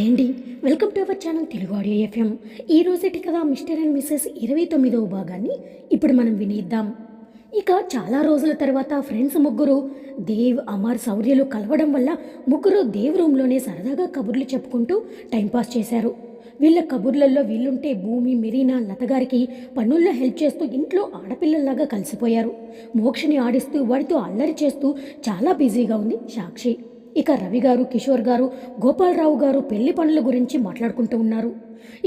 Hi అండి. Welcome to our channel Telugu audio FM. ఈ రోజుటి కదా మిస్టర్ అండ్ మిస్సెస్ ఇరవై తొమ్మిదవ భాగాన్ని ఇప్పుడు మనం వినేద్దాం. ఇక చాలా రోజుల తర్వాత ఫ్రెండ్స్ ముగ్గురు దేవ్ అమర్ శౌర్యలు కలవడం వల్ల ముగ్గురు దేవ్ రూమ్లోనే సరదాగా కబుర్లు చెప్పుకుంటూ టైంపాస్ చేశారు. వీళ్ళ కబుర్లలో వీళ్ళుంటే భూమి మెరీనా లతగారికి పనుల్లో హెల్ప్ చేస్తూ ఇంట్లో ఆడపిల్లల్లాగా కలిసిపోయారు. మోక్షని ఆడిస్తూ వాడితో అల్లరి చేస్తూ చాలా బిజీగా ఉంది సాక్షి. ఇక రవి గారు కిషోర్ గారు గోపాలరావు గారు పెళ్ళి పనుల గురించి మాట్లాడుకుంటూ ఉన్నారు.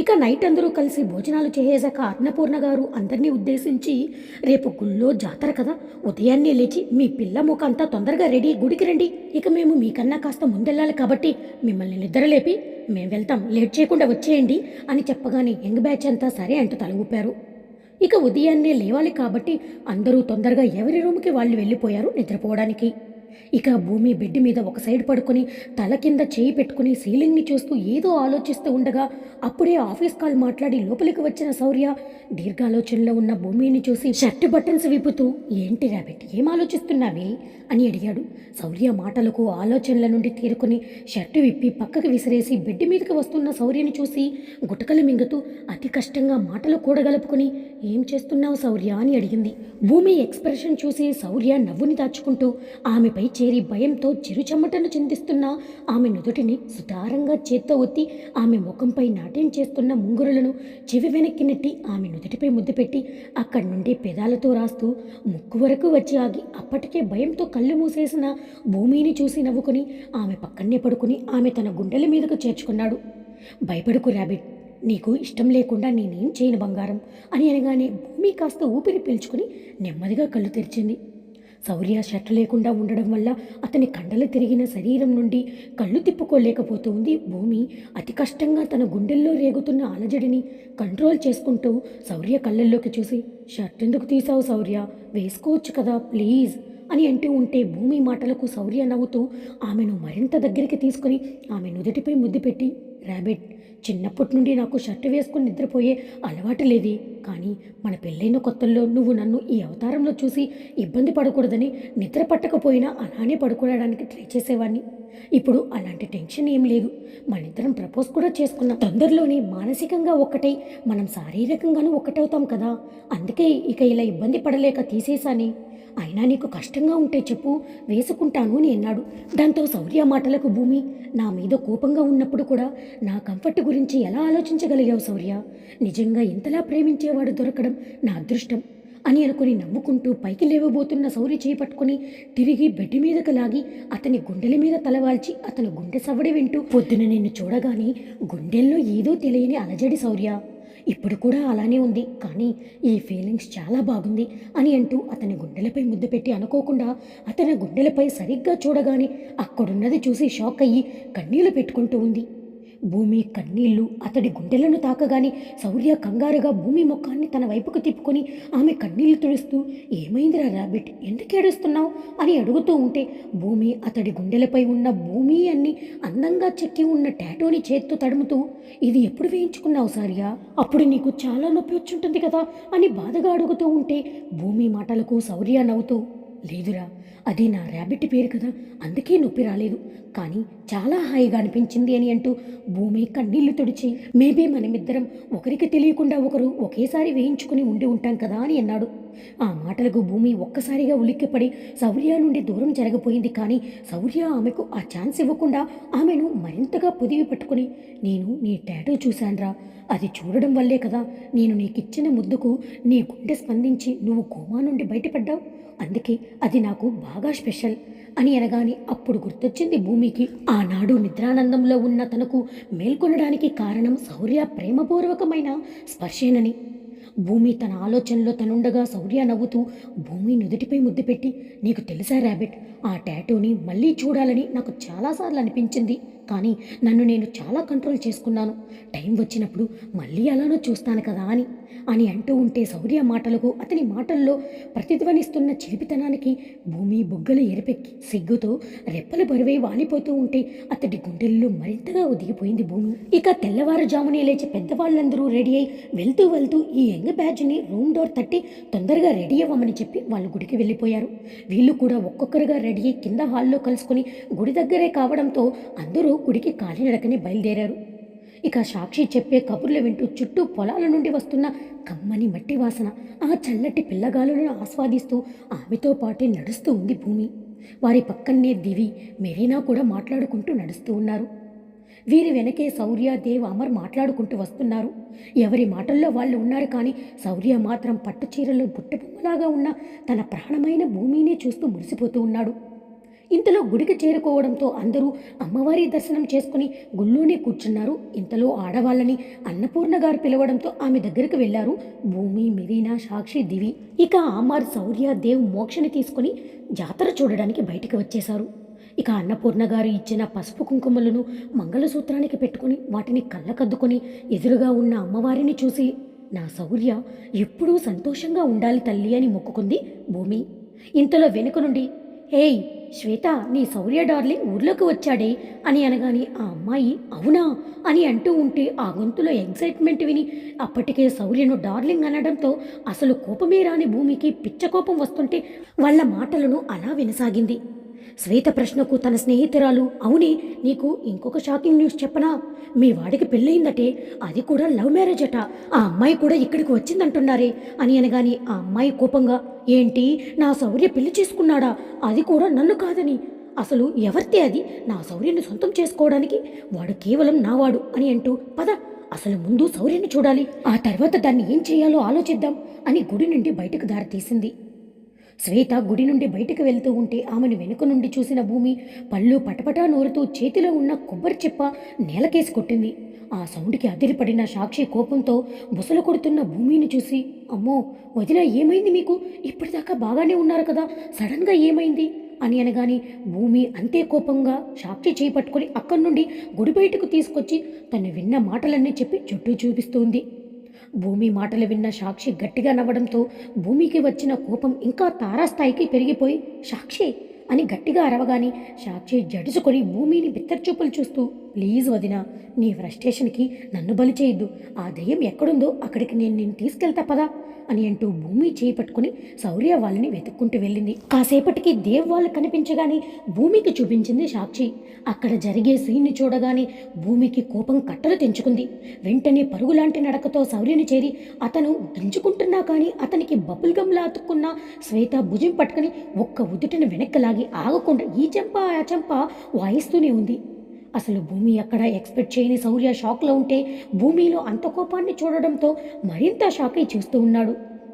ఇక నైట్ అందరూ కలిసి భోజనాలు చేసేశాక అన్నపూర్ణ గారు అందరినీ ఉద్దేశించి రేపు గుళ్ళో జాతర కదా ఉదయాన్నే లేచి మీ పిల్ల ముఖ అంతా తొందరగా రెడీ గుడికి రండి. ఇక మేము మీకన్నా కాస్త ముందెళ్ళాలి కాబట్టి మిమ్మల్ని నిద్రలేపి మేము వెళ్తాం లేట్ చేయకుండా వచ్చేయండి అని చెప్పగానే యంగ్ బ్యాచ్ అంతా సరే అంటూ తల ఊపారు. ఇక ఉదయాన్నే లేవాలి కాబట్టి అందరూ తొందరగా ఎవరి రూమ్కి వాళ్ళు వెళ్ళిపోయారు నిద్రపోవడానికి. ఇక భూమి బెడ్ మీద ఒక సైడ్ పడుకొని తల కింద చేయి పెట్టుకుని సీలింగ్ని చూస్తూ ఏదో ఆలోచిస్తూ ఉండగా అప్పుడే ఆఫీస్ కాల్ మాట్లాడి లోపలికి వచ్చిన శౌర్య దీర్ఘాలోచనలో ఉన్న భూమిని చూసి షర్ట్ బటన్స్ విప్పుతూ ఏంటి రాబెట్ ఏం ఆలోచిస్తున్నావే? అని అడిగాడు. శౌర్య మాటలకు ఆలోచనల నుండి తీరుకుని షర్టు విప్పి పక్కకు విసిరేసి బెడ్ మీదకి వస్తున్న శౌర్యని చూసి గుటకలు మింగుతూ అతి కష్టంగా మాటలు కూడగలుపుకుని ఏం చేస్తున్నావు శౌర్య? అని అడిగింది. భూమి ఎక్స్ప్రెషన్ చూసి శౌర్య నవ్వుని దాచుకుంటూ ఆమెపై చేరి భయంతో చిరుచెమ్మటను చిందిస్తున్న ఆమె నుదుటిని సుతారంగా చేత్తో ఒత్తి ఆమె ముఖంపై నాట్యం చేస్తున్న ముంగురులను చెవి వెనక్కి నెట్టి ఆమె నుదుటిపై ముద్దు పెట్టి అక్కడి నుండి పెదాలతో రాస్తూ ముక్కు వరకు వచ్చి ఆగి అప్పటికే భయంతో కళ్ళు మూసేసిన భూమిని చూసి నవ్వుకుని ఆమె పక్కనే పడుకుని ఆమె తన గుండెల మీదకు చేర్చుకున్నాడు. భయపడుకు ర్యాబిట్ నీకు ఇష్టం లేకుండా నేనేం చేయను బంగారం అని అనగానే భూమి కాస్త ఊపిరి పీల్చుకుని నెమ్మదిగా కళ్ళు తెరిచింది. శౌర్య షర్ట్ లేకుండా ఉండడం వల్ల అతని కండలు తిరిగిన శరీరం నుండి కళ్ళు తిప్పుకోలేకపోతుంది భూమి. అతి కష్టంగా తన గుండెల్లో రేగుతున్న అలజడిని కంట్రోల్ చేసుకుంటూ శౌర్య కళ్ళల్లోకి చూసి షర్ట్ ఎందుకు తీసావు శౌర్య వేసుకోవచ్చు కదా ప్లీజ్ అని అంటూ ఉంటే భూమి మాటలకు శౌర్య నవ్వుతూ ఆమెను మరింత దగ్గరికి తీసుకుని ఆమె నుదుటిపై ముద్దు పెట్టి ర్యాబిట్ చిన్నప్పటి నుండి నాకు షర్ట్ వేసుకుని నిద్రపోయే అలవాటు లేదే. కానీ మన పెళ్ళైన కొత్తల్లో నువ్వు నన్ను ఈ అవతారంలో చూసి ఇబ్బంది పడకూడదని నిద్ర పట్టకపోయినా అలానే పడుకోవడానికి ట్రై చేసేవాడిని ఇప్పుడు అలాంటి టెన్షన్ ఏం లేదు. మనిద్దరం ప్రపోజ్ కూడా చేసుకున్నాం. తొందరలోనే మానసికంగా ఒక్కటై మనం శారీరకంగానూ ఒక్కటవుతాం కదా. అందుకే ఇక ఇలా ఇబ్బంది పడలేక తీసేశాని. అయినా నీకు కష్టంగా ఉంటే చెప్పు వేసుకుంటాను అని అన్నాడు. దాంతో శౌర్య మాటలకు భూమి నా మీద కోపంగా ఉన్నప్పుడు కూడా నా కంఫర్ట్ గురించి ఎలా ఆలోచించగలిగావు శౌర్య? నిజంగా ఇంతలా ప్రేమించేవాడు దొరకడం నా అదృష్టం అని అనుకుని నవ్వుకుంటూ పైకి లేవబోతున్న శౌర్య చేపట్టుకుని తిరిగి బెడ్ మీదకు లాగి అతని గుండెల మీద తలవాల్చి అతను గుండె సవడి వింటూ పొద్దున నిన్ను చూడగానే గుండెల్లో ఏదో తెలియని అలజడి శౌర్య. ఇప్పుడు కూడా అలానే ఉంది. కానీ ఈ ఫీలింగ్స్ చాలా బాగుంది అని అంటూ అతని గుండెలపై ముద్దు పెట్టి అనుకోకుండా అతని గుండెలపై సరిగ్గా చూడగానే అక్కడున్నది చూసి షాక్ అయ్యి కన్నీళ్ళు పెట్టుకుంటూ ఉంది. భూమి కన్నీళ్ళు అతడి గుండెలను తాకగానే శౌర్య కంగారుగా భూమి ముఖాన్ని తన వైపుకు తిప్పుకొని ఆమె కన్నీళ్ళు తుడుస్తూ ఏమైందిరా రాబిట్? ఎందుకు ఏడుస్తున్నావు? అని అడుగుతూ ఉంటే భూమి అతడి గుండెలపై ఉన్న భూమి అన్ని అందంగా చెక్కి ఉన్న టాటోని చేత్తో తడుముతూ ఇది ఎప్పుడు వేయించుకున్నావు సార్యా? అప్పుడు నీకు చాలా నొప్పి వచ్చుంటుంది కదా? అని బాధగా అడుగుతూ ఉంటే భూమి మాటలకు శౌర్య నవ్వుతూ లేదురా అది నా ర్యాబిట్ పేరు కదా అందుకే నొప్పి రాలేదు. కానీ చాలా హాయిగా అనిపించింది అని అంటూ భూమి కన్నీళ్ళు తుడిచి మేబీ మనమిద్దరం ఒకరికి తెలియకుండా ఒకరు ఒకేసారి వేయించుకుని ఉండి ఉంటాం కదా అని అన్నాడు. ఆ మాటలకు భూమి ఒక్కసారిగా ఉలిక్కిపడి శౌర్య నుండి దూరం జరగపోయింది కానీ శౌర్య ఆమెకు ఆ ఛాన్స్ ఇవ్వకుండా ఆమెను మరింతగా పొదివి పట్టుకుని నేను నీ టాటూ చూశాన్రా అది చూడడం వల్లే కదా నేను నీకిచ్చిన ముద్దుకు నీ గుండె స్పందించి నువ్వు కోమా నుండి బయటపడ్డావు? అందుకే అది నాకు బాగా స్పెషల్ అని అనగానే అప్పుడు గుర్తొచ్చింది భూమికి. ఆనాడు నిద్రానందంలో ఉన్న తనకు మేల్కొనడానికి కారణం శౌర్య ప్రేమపూర్వకమైన స్పర్శేనని. భూమి తన ఆలోచనలో తనుండగా శౌర్య నవ్వుతూ భూమి నుదుటిపై ముద్దు పెట్టి నీకు తెలుసా ర్యాబిట్? ఆ టాటూని మళ్ళీ చూడాలని నాకు చాలాసార్లు అనిపించింది. కానీ నన్ను నేను చాలా కంట్రోల్ చేసుకున్నాను. టైం వచ్చినప్పుడు మళ్ళీ అలానో చూస్తాను కదా అని. అని అంటూ ఉంటే శౌర్య మాటలకు అతని మాటల్లో ప్రతిధ్వనిస్తున్న చిలిపితనానికి భూమి బుగ్గలు ఎరపెక్కి సిగ్గుతో రెప్పలు బరువై వాలిపోతూ ఉంటే అతడి గుండెల్లో మరింతగా ఒదిగిపోయింది భూమి. ఇక తెల్లవారుజామునే లేచి పెద్దవాళ్ళందరూ రెడీ అయి వెళ్తూ వెళ్తూ ఈ యంగ్ బ్యాచ్ని రూమ్ డోర్ తట్టి తొందరగా రెడీ అవ్వమని చెప్పి వాళ్ళు గుడికి వెళ్ళిపోయారు. వీళ్ళు కూడా ఒక్కొక్కరుగా రెడీ అయి కింద హాల్లో కలుసుకుని గుడి దగ్గరే కావడంతో అందరూ గుడికి కాలినడకని బయలుదేరారు. ఇక సాక్షి చెప్పే కబుర్లు వింటూ చుట్టూ పొలాల నుండి వస్తున్న కమ్మని మట్టి వాసన ఆ చల్లటి పిల్లగాలులను ఆస్వాదిస్తూ ఆమెతో పాటే నడుస్తూ ఉంది భూమి. వారి పక్కనే దివి మెరీనా కూడా మాట్లాడుకుంటూ నడుస్తూ ఉన్నారు. వీరి వెనకే శౌర్య దేవ్ అమర్ మాట్లాడుకుంటూ వస్తున్నారు. ఎవరి మాటల్లో వాళ్ళు ఉన్నారు కానీ శౌర్య మాత్రం పట్టు చీరలో బుట్టబొమ్మలాగా ఉన్న తన ప్రాణమైన భూమినే చూస్తూ మురిసిపోతూ ఉన్నాడు. ఇంతలో గుడికి చేరుకోవడంతో అందరూ అమ్మవారి దర్శనం చేసుకుని గుళ్ళోనే కూర్చున్నారు. ఇంతలో ఆడవాళ్ళని అన్నపూర్ణ గారు పిలవడంతో ఆమె దగ్గరికి వెళ్ళారు భూమి మిరీనా సాక్షి దివి. ఇక అమ్మారు శౌర్య దేవ్ మోక్షని తీసుకుని జాతర చూడడానికి బయటికి వచ్చేశారు. ఇక అన్నపూర్ణ గారు ఇచ్చిన పసుపు కుంకుమలను మంగళసూత్రానికి పెట్టుకుని వాటిని కళ్ళకద్దుకొని ఎదురుగా ఉన్న అమ్మవారిని చూసి నా శౌర్య ఎప్పుడూ సంతోషంగా ఉండాలి తల్లి అని మొక్కుకుంది భూమి. ఇంతలో వెనుక నుండి హేయ్ శ్వేత నీ శౌర్య డార్లింగ్ ఊర్లోకి వచ్చాడే అని అనగానే ఆ అమ్మాయి అవునా? అని అంటూ ఉంటే ఆ గొంతులో ఎగ్జైట్మెంట్ విని అప్పటికే శౌర్యను డార్లింగ్ అనడంతో అసలు కోపమే రాని భూమికి పిచ్చ కోపం వస్తుంటే వాళ్ళ మాటలను అలా వినసాగింది. శ్వేత ప్రశ్నకు తన స్నేహితురాలు అవునే నీకు ఇంకొక షాకింగ్ న్యూస్ చెప్పనా? మీ వాడికి పెళ్ళయిందటే అది కూడా లవ్ మ్యారేజ్ అట ఆ అమ్మాయి కూడా ఇక్కడికి వచ్చిందంటున్నారే అని అనగాని ఆ అమ్మాయి కోపంగా ఏంటి నా శౌర్య పెళ్ళి చేసుకున్నాడా? అది కూడా నన్ను కాదని. అసలు ఎవరితే అది? నా శౌర్యను సొంతం చేసుకోవడానికి వాడు కేవలం నావాడు అని అంటూ పద అసలు ముందు శౌర్యని చూడాలి. ఆ తర్వాత దాన్ని ఏం చేయాలో ఆలోచిద్దాం అని గుడి నుండి బయటకు దారి తీసింది. శ్వేత గుడి నుండి బయటకు వెళ్తూ ఉంటే ఆమెను వెనుక నుండి చూసిన భూమి పళ్ళు పటపటా నోరుతూ చేతిలో ఉన్న కొబ్బరి చెప్ప నేలకేసి కొట్టింది. ఆ సౌండ్కి అదిరిపడిన సాక్షి కోపంతో బుసలు కొడుతున్న భూమిని చూసి అమ్మో వదిన ఏమైంది మీకు? ఇప్పటిదాకా బాగానే ఉన్నారు కదా సడన్గా ఏమైంది? అని అనగాని భూమి అంతే కోపంగా సాక్షి చేయి పట్టుకొని అక్కడి నుండి గుడి బయటకు తీసుకొచ్చి తను విన్న మాటలన్నీ చెప్పి చుట్టూ చూపిస్తుంది. భూమి మాటలు విన్న సాక్షి గట్టిగా నవ్వడంతో భూమికి వచ్చిన కోపం ఇంకా తారాస్థాయికి పెరిగిపోయి సాక్షి అని గట్టిగా అరవగాని సాక్షి జడుచుకొని భూమిని బిత్తర్చూపులు చూస్తూ ప్లీజ్ వదిన నీ ఫ్రస్ట్రేషన్కి నన్ను బలి చేయొద్దు. ఆ దయ్యం ఎక్కడుందో అక్కడికి నేను నేను తీసుకెళ్తా పదా. అని అంటూ భూమి చేయి పట్టుకుని శౌర్య వాళ్ళని వెతుక్కుంటూ వెళ్ళింది. కాసేపటికి దేవ్ వాళ్ళు కనిపించగానే భూమికి చూపించింది సాక్షి. అక్కడ జరిగే సీన్ని చూడగానే భూమికి కోపం కట్టలు తెంచుకుంది. వెంటనే పరుగులాంటి నడకతో శౌర్యని చేరి అతను గింజుకుంటున్నా కానీ అతనికి బబుల్ గమ్లా అతుక్కున్న శ్వేత భుజం పట్టుకుని ఒక్క ఉదుటిని వెనక్కి లాగి ఆగకుండా ఈ చెంప ఆ చెంప వాయిస్తూనే ఉంది. అసలు భూమి అక్కడ ఎక్స్పెక్ట్ చేయని శౌర్య షాక్లో ఉంటే భూమిలో అంత కోపాన్ని చూడడంతో మరింత షాక్ అయి చూస్తూ ఉన్నాడు.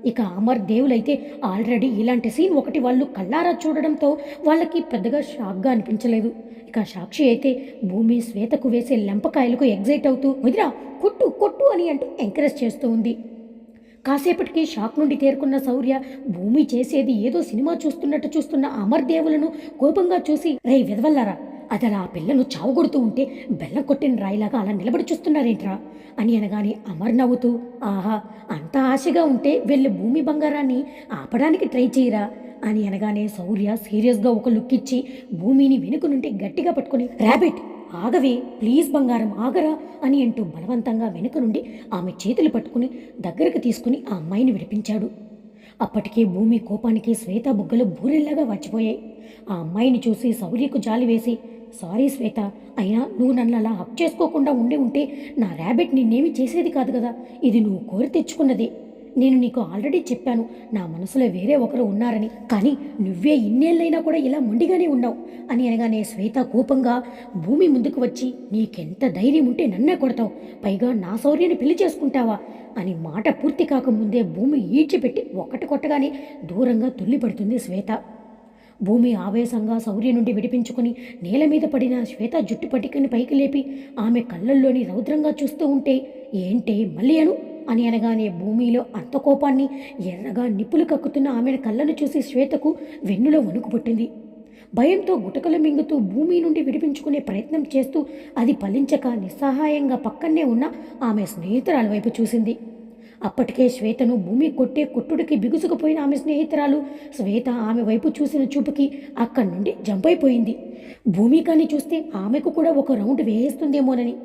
ఇక అమర్ దేవులైతే ఆల్రెడీ ఇలాంటి సీన్ ఒకటి వాళ్ళు కళ్ళారా చూడడంతో వాళ్ళకి పెద్దగా షాక్గా అనిపించలేదు. ఇక సాక్షి అయితే భూమి శ్వేతకు వేసే లెంపకాయలకు ఎగ్జైట్ అవుతూ వదిరా కొట్టు కొట్టు అని అంటూ ఎంకరేజ్ చేస్తూ ఉంది. కాసేపటికి షాక్ నుండి తేరుకున్న శౌర్య భూమి చేసేది ఏదో సినిమా చూస్తున్నట్టు చూస్తున్న అమర్ దేవులను కోపంగా చూసి రే విధవల్లారా అతను ఆ పిల్లను చావుకొడుతూ ఉంటే బెల్లం కొట్టిన రాయిలాగా అలా నిలబడి చూస్తున్నారేంట్రా? అని అనగానే అమర్ నవ్వుతూ ఆహా అంత ఆశగా ఉంటే వెళ్ళి భూమి బంగారాన్ని ఆపడానికి ట్రై చేయరా? అని అనగానే శౌర్య సీరియస్గా ఒక లుక్ ఇచ్చి భూమిని వెనుక నుండి గట్టిగా పట్టుకుని ర్యాబిట్ ఆగవే ప్లీజ్ బంగారం ఆగరా? అని అంటూ బలవంతంగా వెనుక నుండి ఆమె చేతులు పట్టుకుని దగ్గరకు తీసుకుని ఆ అమ్మాయిని విడిపించాడు. అప్పటికే భూమి కోపానికి శ్వేత బుగ్గలు బూరెల్లాగా వచ్చిపోయాయి ఆ అమ్మాయిని చూసి శౌర్యకు జాలి వేసి సారీ శ్వేత అయినా నువ్వు నన్ను అలా హక్ చేసుకోకుండా ఉండి ఉంటే నా ర్యాబిట్ నిన్నేమి చేసేది కాదు కదా. ఇది నువ్వు కోరి తెచ్చుకున్నదే. నేను నీకు ఆల్రెడీ చెప్పాను. నా మనసులో వేరే ఒకరు ఉన్నారని. కానీ నువ్వే ఇన్నేళ్ళైనా కూడా ఇలా మొండిగానే ఉన్నావు. అని అనగానే శ్వేత కోపంగా భూమి ముందుకు వచ్చి నీకెంత ధైర్యం ఉంటే నన్నే కొడతావు. పైగా నా శౌర్యాన్ని పెళ్ళి చేసుకుంటావా? అని మాట పూర్తి కాకముందే భూమి ఈడ్చిపెట్టి ఒకటి కొట్టగానే దూరంగా తుల్లిపడుతుంది శ్వేత భూమి ఆవేశంగా శౌర్య నుండి విడిపించుకుని నేల మీద పడిన శ్వేత జుట్టు పటికని పైకి లేపి ఆమె కళ్ళల్లోని రౌద్రంగా చూస్తూ ఉంటే ఏంటే మళ్ళీ అను? అని అనగానే భూమిలో అంత కోపాన్ని ఎర్రగా నిప్పులు కక్కుతున్న ఆమె కళ్ళను చూసి శ్వేతకు వెన్నులో వణుకు పుట్టింది. భయంతో గుటకలు మింగుతూ భూమి నుండి విడిపించుకునే ప్రయత్నం చేస్తూ అది ఫలించక నిస్సహాయంగా పక్కనే ఉన్న ఆమె స్నేహితురాల వైపు చూసింది. అప్పటికే శ్వేతను భూమి కొట్టే కొట్టుడికి బిగుసుకుపోయిన ఆమె స్నేహితురాలు శ్వేత ఆమె వైపు చూసిన చూపుకి అక్కడి నుండి జంప్ అయిపోయింది భూమి కానీ చూస్తే ఆమెకు కూడా ఒక రౌండ్ వేయిస్తుందేమోనని.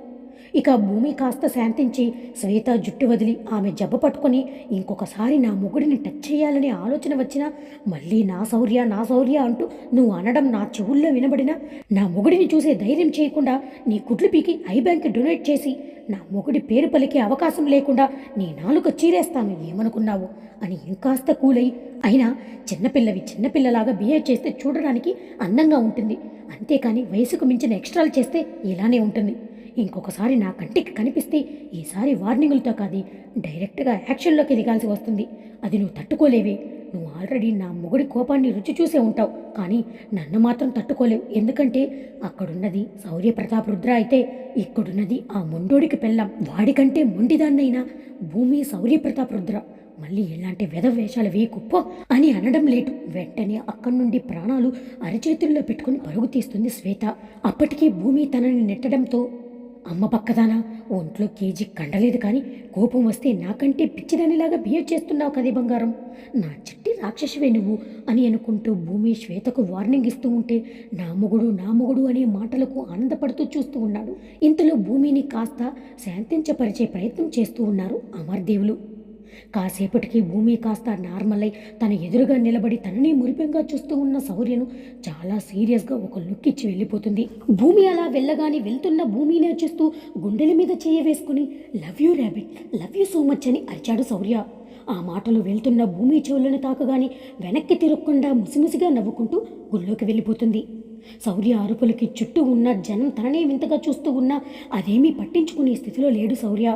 ఇక భూమి కాస్త శాంతించి శ్వేత జుట్టు వదిలి ఆమె జబ్బ పట్టుకొని ఇంకొకసారి నా మొగుడిని టచ్ చేయాలనే ఆలోచన వచ్చినా మళ్ళీ నా శౌర్య నా శౌర్య అంటూ నువ్వు అనడం నా చెవుల్లో వినబడినా నా మొగుడిని చూసే ధైర్యం చేయకుండా నీ కుట్లు పీకి ఐ బ్యాంక్ డొనేట్ చేసి నా మొగుడి పేరు పలికే అవకాశం లేకుండా నీ నాలుక చీరేస్తాను ఏమనుకున్నావు? అని ఇంకాస్త కూలై అయినా చిన్నపిల్లవి చిన్నపిల్లలాగా బిహేవ్ చేస్తే చూడడానికి అందంగా ఉంటుంది. అంతేకాని వయసుకు మించిన ఎక్స్ట్రాలు చేస్తే ఇలానే ఉంటుంది. ఇంకొకసారి నా కంటికి కనిపిస్తే ఈసారి వార్నింగులతో కాదు డైరెక్ట్గా యాక్షన్లోకి దిగాల్సి వస్తుంది. అది నువ్వు తట్టుకోలేవే. నువ్వు ఆల్రెడీ నా మొగుడి కోపాన్ని రుచి చూసే ఉంటావు. కానీ నన్ను మాత్రం తట్టుకోలేవు. ఎందుకంటే అక్కడున్నది శౌర్య ప్రతాప్ రుద్ర అయితే ఇక్కడున్నది ఆ మొండోడికి పెళ్ళం. వాడికంటే మొండిదాన్నైనా భూమి శౌర్య ప్రతాప్ రుద్ర. మళ్ళీ ఇలాంటి వెధ వేషాలు వేయకుప్పో అని అనడం లేటు. వెంటనే అక్కడి నుండి ప్రాణాలు అరచేతుల్లో పెట్టుకుని పరుగు తీస్తుంది శ్వేత. అప్పటికీ భూమి తనని నెట్టడంతో అమ్మ పక్కదానా? ఒంట్లో కేజీ కండలేదు కానీ కోపం వస్తే నాకంటే పిచ్చిదానిలాగా బిహేవ్ చేస్తున్నావు కదే బంగారం. నా చిట్టి రాక్షసివే నువ్వు అని అనుకుంటూ భూమి శ్వేతకు వార్నింగ్ ఇస్తూ ఉంటే నా మొగుడు నా మొగుడు అనే మాటలకు ఆనందపడుతూ చూస్తూ ఉన్నాడు. ఇంతలో భూమిని కాస్త శాంతించపరిచే ప్రయత్నం చేస్తూ ఉన్నారు అమర్దేవులు. కాసేపటికి భూమి కాస్త నార్మల్ అయి తన ఎదురుగా నిలబడి తనని మురిపెంగా చూస్తూ ఉన్న శౌర్యను చాలా సీరియస్గా ఒక లుక్ ఇచ్చి వెళ్ళిపోతుంది. భూమి అలా వెళ్ళగానే వెళ్తున్న భూమినే చూస్తూ గుండెల మీద చేయ వేసుకుని love you rabbit love you so much అని అరిచాడు శౌర్య. ఆ మాటలు వెళ్తున్న భూమి చెవులను తాకగానే వెనక్కి తిరగకుండా ముసిముసిగా నవ్వుకుంటూ గుళ్ళోకి వెళ్ళిపోతుంది. శౌర్య అరుపులకి చుట్టూ ఉన్న జనం తననే వింతగా చూస్తూ ఉన్నా అదేమీ పట్టించుకునే స్థితిలో లేడు శౌర్య.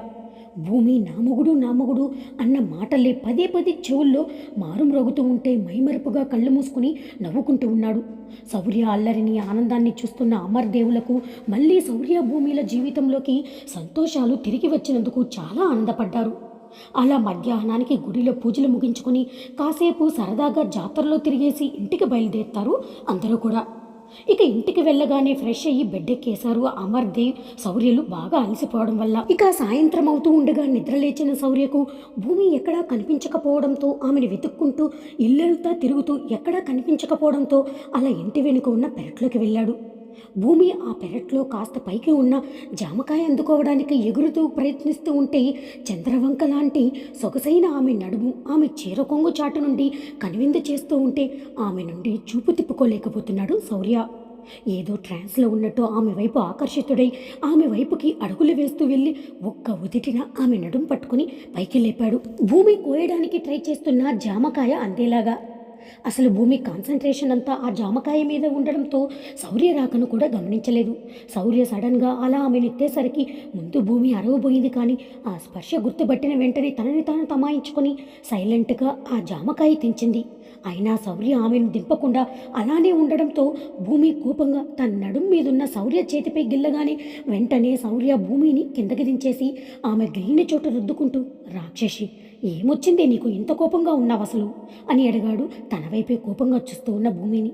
భూమి నామగుడు నామగుడు అన్న మాటలే పదే పదే చెవుల్లో మారుమ్రోగుతూ ఉంటే మైమరుపుగా కళ్ళు మూసుకుని నవ్వుకుంటూ ఉన్నాడు. శౌర్య అల్లరిని ఆనందాన్ని చూస్తున్న అమర్దేవులకు మళ్ళీ శౌర్య భూమిల జీవితంలోకి సంతోషాలు తిరిగి వచ్చినందుకు చాలా ఆనందపడ్డారు. అలా మధ్యాహ్నానికి గుడిలో పూజలు ముగించుకొని కాసేపు సరదాగా జాతరలో తిరిగేసి ఇంటికి బయలుదేరుతారు అందరూ కూడా. ఇక ఇంటికి వెళ్ళగానే ఫ్రెష్ అయ్యి బెడ్ ఎక్కేశారు అమర్దేవ్ సౌర్యలు బాగా అలసిపోవడం వల్ల. ఇక సాయంత్రం అవుతూ ఉండగా నిద్రలేచిన సౌర్యకు భూమి ఎక్కడా కనిపించకపోవడంతో ఆమెను వెతుక్కుంటూ ఇల్లంతా తిరుగుతూ ఎక్కడా కనిపించకపోవడంతో అలా ఇంటి వెనుక ఉన్న పెరట్లోకి వెళ్ళాడు. భూమి ఆ పెరట్లో కాస్త పైకి ఉన్న జామకాయ అందుకోవడానికి ఎగురుతూ ప్రయత్నిస్తూ ఉంటే చంద్రవంక లాంటి సొగసైన ఆమె నడుము ఆమె చీర కొంగు చాటు నుండి కనువిందు చేస్తూ ఉంటే ఆమె నుండి చూపు తిప్పుకోలేకపోతున్నాడు శౌర్య. ఏదో ట్రాన్స్లో ఉన్నట్టు ఆమె వైపు ఆకర్షితుడై ఆమె వైపుకి అడుగులు వేస్తూ వెళ్ళి ఒక్క ఉదిటిన ఆమె నడుం పట్టుకుని పైకి లేపాడు భూమి కోయడానికి ట్రై చేస్తున్న జామకాయ అందేలాగా అసలు భూమి కాన్సన్ట్రేషన్ అంతా ఆ జామకాయ మీద ఉండడంతో శౌర్య రాకను కూడా గమనించలేదు. శౌర్య సడన్గా అలా ఆమె ఎత్తేసరికి ముందు భూమి అరవబోయింది కానీ ఆ స్పర్శ గుర్తుపట్టిన వెంటనే తనని తాను తమాయించుకొని సైలెంట్గా ఆ జామకాయ తెంచింది. అయినా శౌర్య ఆమెను దింపకుండా అలానే ఉండడంతో భూమి కోపంగా తన నడుం మీదున్న శౌర్య చేతిపై గిల్లగానే వెంటనే శౌర్య భూమిని కిందకి దించేసి ఆమె గిల్లిన చోట రుద్దుకుంటూ రాక్షసి ఏమొచ్చిందే నీకు ఇంత కోపంగా ఉన్నావు అసలు? అని అడిగాడు తన వైపే కోపంగా చూస్తూ ఉన్న భూమిని.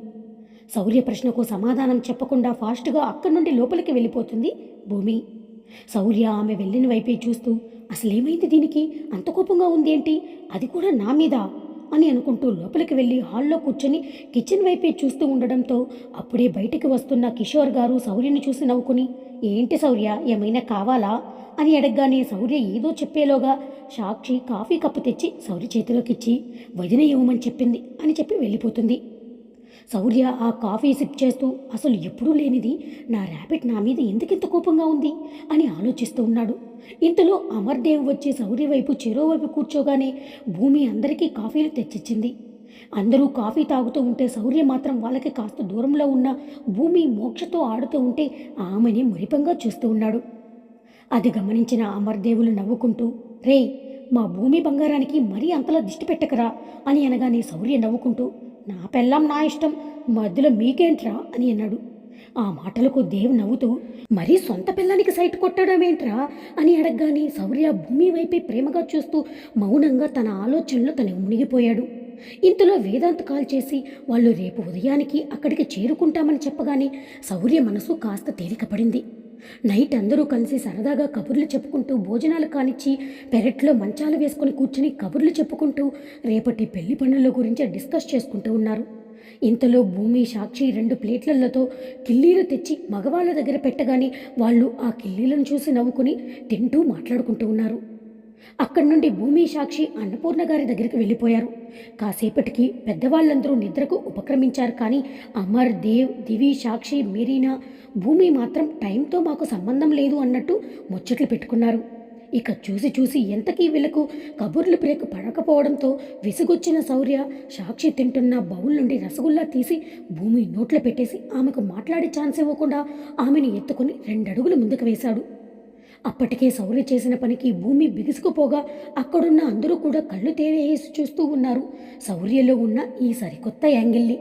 శౌర్య ప్రశ్నకు సమాధానం చెప్పకుండా ఫాస్ట్గా అక్కడి నుండి లోపలికి వెళ్ళిపోతుంది భూమి. శౌర్య ఆమె వెళ్ళిన వైపే చూస్తూ అసలేమైంది దీనికి? అంత కోపంగా ఉంది ఏంటి అది కూడా నా మీద? అని అనుకుంటూ లోపలికి వెళ్ళి హాల్లో కూర్చొని కిచెన్ వైపే చూస్తూ ఉండడంతో అప్పుడే బయటికి వస్తున్న కిషోర్ గారు శౌర్యని చూసి నవ్వుకుని ఏంటి శౌర్య ఏమైనా కావాలా? అని అడగగానే శౌర్య ఏదో చెప్పేలోగా సాక్షి కాఫీ కప్పు తెచ్చి శౌర్య చేతిలోకిచ్చి వదిన ఇవ్వమని చెప్పింది అని చెప్పి వెళ్ళిపోతుంది. శౌర్య ఆ కాఫీ సిప్ చేస్తూ అసలు ఎప్పుడూ లేనిది నా ర్యాపిడ్ నా మీద ఎందుకింత కోపంగా ఉంది? అని ఆలోచిస్తూ ఉన్నాడు. ఇంతలో అమర్దేవ్ వచ్చి శౌర్య వైపు చెరో వైపు కూర్చోగానే భూమి అందరికీ కాఫీలు తెచ్చిచ్చింది. అందరూ కాఫీ తాగుతూ ఉంటే శౌర్య మాత్రం వాళ్ళకి కాస్త దూరంలో ఉన్న భూమి మోక్షతో ఆడుతూ ఉంటే ఆమెని మురిపంగా చూస్తూ ఉన్నాడు. అది గమనించిన అమర్దేవులు నవ్వుకుంటూ రే మా భూమి బంగారానికి మరీ అంతలా దిష్టి పెట్టకరా అని అనగానే శౌర్య నవ్వుకుంటూ నా పెళ్ళం నా ఇష్టం మధ్యలో మీకేంట్రా అని అన్నాడు. ఆ మాటలకు దేవ్ నవ్వుతూ మరీ సొంత పిల్లానికి సైట్ కొట్టడమేంట్రా అని అడగగానే శౌర్య భూమి వైపే ప్రేమగా చూస్తూ మౌనంగా తన ఆలోచనలో తను మునిగిపోయాడు. ఇంతలో వేదాంత్ కాల్ చేసి వాళ్ళు రేపు ఉదయానికి అక్కడికి చేరుకుంటామని చెప్పగానే శౌర్య మనసు కాస్త తేలికపడింది. నైట్ అందరూ కలిసి సరదాగా కబుర్లు చెప్పుకుంటూ భోజనాలు కానిచ్చి పెరట్లో మంచాలు వేసుకొని కూర్చుని కబుర్లు చెప్పుకుంటూ రేపటి పెళ్ళి పనుల గురించి డిస్కస్ చేసుకుంటూ ఉన్నారు. ఇంతలో భూమి సాక్షి రెండు ప్లేట్లతో కిల్లీలు తెచ్చి మగవాళ్ళ దగ్గర పెట్టగానే వాళ్ళు ఆ కిల్లీలను చూసి నవ్వుకుని తింటూ మాట్లాడుకుంటూ ఉన్నారు. అక్కడి నుండి భూమి సాక్షి అన్నపూర్ణ గారి దగ్గరికి వెళ్ళిపోయారు. కాసేపటికి పెద్దవాళ్ళందరూ నిద్రకు ఉపక్రమించారు కానీ అమర్ దేవ్ దివి సాక్షి మెరీనా భూమి మాత్రం టైంతో మాకు సంబంధం లేదు అన్నట్టు ముచ్చట్లు పెట్టుకున్నారు. ఇక చూసి చూసి ఎంతకీ వీళ్ళకు కబుర్లు బ్రేక్ పడకపోవడంతో విసుగొచ్చిన శౌర్య సాక్షి తింటున్న బౌల్ నుండి రసగుల్లా తీసి భూమి నోట్లో పెట్టేసి ఆమెకు మాట్లాడే ఛాన్స్ ఇవ్వకుండా ఆమెను ఎత్తుకుని రెండడుగులు ముందుకు వేశాడు. అప్పటికే సౌర్య చేసిన పనికి భూమి బిగుసుకుపోగా అక్కడున్న అందరూ కూడా కళ్ళు తేవేసి చూస్తూ ఉన్నారు. సౌర్యలో ఉన్న ఈ సరికొత్త యాంగిల్ని.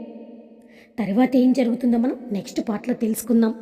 తర్వాత ఏం జరుగుతుందో మనం నెక్స్ట్ పార్ట్లో తెలుసుకుందాం.